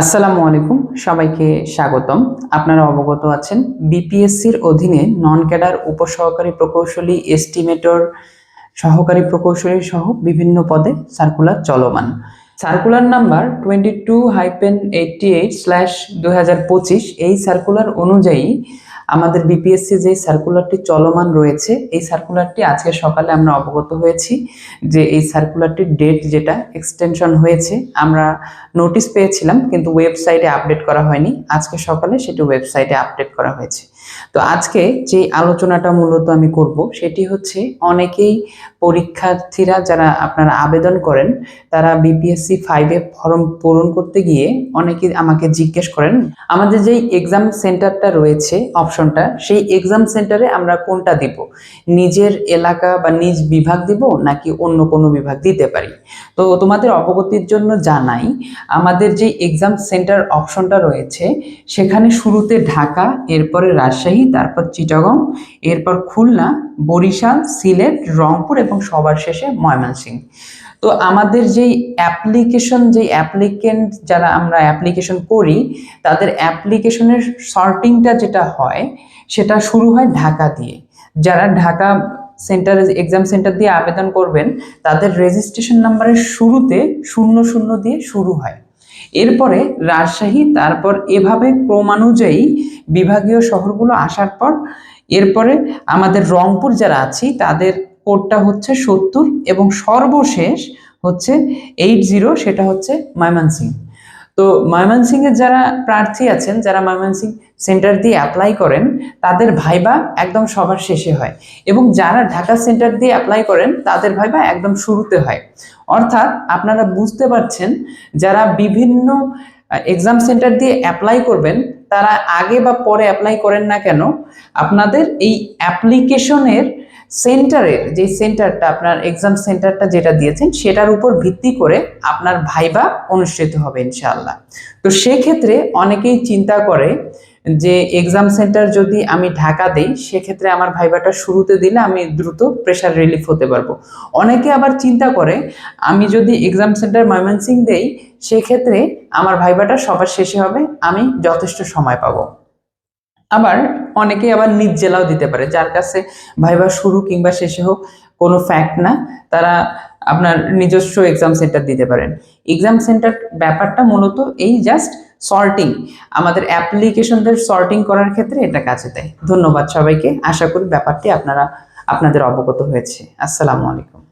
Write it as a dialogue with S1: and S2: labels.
S1: আসসালামু আলাইকুম, সবাইকে স্বাগতম। আপনারা অবগত আছেন, বিপিএসসির অধীনে নন ক্যাডার উপসহকারী প্রকৌশলী এস্টিমেটর সহকারী প্রকৌশলী সহ বিভিন্ন পদে সার্কুলার চলমান। Circular number twenty two hyphen eighty eight slash দু হাজার পঁচিশ এই সার্কুলার অনুযায়ী আমাদের বিপিএসসি যে সার্কুলারটি চলমান রয়েছে, এই সার্কুলারটি আজকে সকালে আমরা অবগত হয়েছি যে এই সার্কুলারটির ডেট যেটা এক্সটেনশন হয়েছে। আমরা নোটিশ পেয়েছিলাম, কিন্তু ওয়েবসাইটে আপডেট করা হয়নি। আজকে সকালে সেটি ওয়েবসাইটে আপডেট করা হয়েছে। তো আজকে যে আলোচনাটা মূলত আমি করব সেটি হচ্ছে অনেকেই পরীক্ষার্থীরা যারা আপনারা আবেদন করেন, তারা বিপিএসসি ফাইভে ফর্ম পূরণ করতে গিয়ে অনেকে আমাকে জিজ্ঞেস করেন, আমাদের যেই এক্সাম সেন্টারটা রয়েছে অপশনটা সেই এক্সাম সেন্টারে আমরা কোনটা দিব? নিজের এলাকা বা নিজ বিভাগ দিব নাকি অন্য কোনো বিভাগ দিতে পারি? তো তোমাদের অবগতির জন্য জানাই, আমাদের যে এক্সাম সেন্টার অপশনটা রয়েছে, সেখানে শুরুতে ঢাকা, এরপরে রাজশাহী তারপর চিটাগং, এরপর খুলনা, বরিশাল, সিলেট, রংপুর এবং সবার শেষে ময়মনসিংহ। তো আমাদের যেই অ্যাপ্লিকেশন, যেই অ্যাপ্লিকেন্ট যারা আমরা অ্যাপ্লিকেশন করি, তাদের অ্যাপ্লিকেশনের সর্টিংটা যেটা হয়, সেটা শুরু হয় ঢাকা দিয়ে। যারা ঢাকা সেন্টার, এক্সাম সেন্টার দিয়ে আবেদন করবেন, তাদের রেজিস্ট্রেশন নাম্বারের শুরুতে শূন্য শূন্য দিয়ে শুরু হয়। এরপরে রাজশাহী, তারপর এভাবে ক্রমানুযায়ী বিভাগীয় শহরগুলো আসার পর এরপরে আমাদের রংপুর যারা আছি, তাদের কোডটা হচ্ছে সত্তর এবং সর্বশেষ হচ্ছে এইট জিরো সেটা হচ্ছে ময়মনসিং তো ময়মনসিংহের যারা প্রার্থী আছেন, যারা ময়মনসিং সেন্টার দিয়ে অ্যাপ্লাই করেন, তাদের ভাইবা একদম সবার শেষে হয়। এবং যারা ঢাকা সেন্টার দিয়ে অ্যাপ্লাই করেন, তাদের ভাইবা একদম শুরুতে হয়। অর্থাৎ আপনারা বুঝতে পারছেন, যারা বিভিন্ন এক্সাম সেন্টার দিয়ে অ্যাপ্লাই করবেন, তারা আগে বা পরে অ্যাপ্লাই করেন না কেন, আপনাদের এই অ্যাপ্লিকেশনের সেন্টারের যে সেন্টারটা, আপনার এক্সাম সেন্টারটা যেটা দিয়েছেন, সেটার উপর ভিত্তি করে আপনার ভাইবা অনুষ্ঠিত হবে ইনশাআল্লাহ। তো সেক্ষেত্রে অনেকেই চিন্তা করে যে এক্সাম সেন্টার যদি আমি ঢাকা দেই, সেক্ষেত্রে আমার ভাইবাটা শুরুতে দিলে আমি দ্রুত প্রেশার রিলিফ হতে পারব। অনেকে আবার চিন্তা করে, আমি যদি এক্সাম সেন্টার ময়মনসিং দেই, সেক্ষেত্রে আমার ভাইবাটা সবার শেষে হবে, আমি যথেষ্ট সময় পাবো। আবার অনেকে আবার নিজ জেলাও দিতে পারে। যার কাছে ভাইবা শুরু কিংবা শেষে হোক কোনো ফ্যাক্ট না, তারা আপনার নিজস্ব এক্সাম সেন্টার দিতে পারেন। এক্সাম সেন্টার ব্যাপারটা মূলত এই জাস্ট সর্টিং আমাদের অ্যাপ্লিকেশনদের সর্টিং করার ক্ষেত্রে এটা কাজে দেয়। ধন্যবাদ সবাইকে। আশা করি ব্যাপারটি আপনারা, আপনাদের অবগত হয়েছে। আসসালামু আলাইকুম।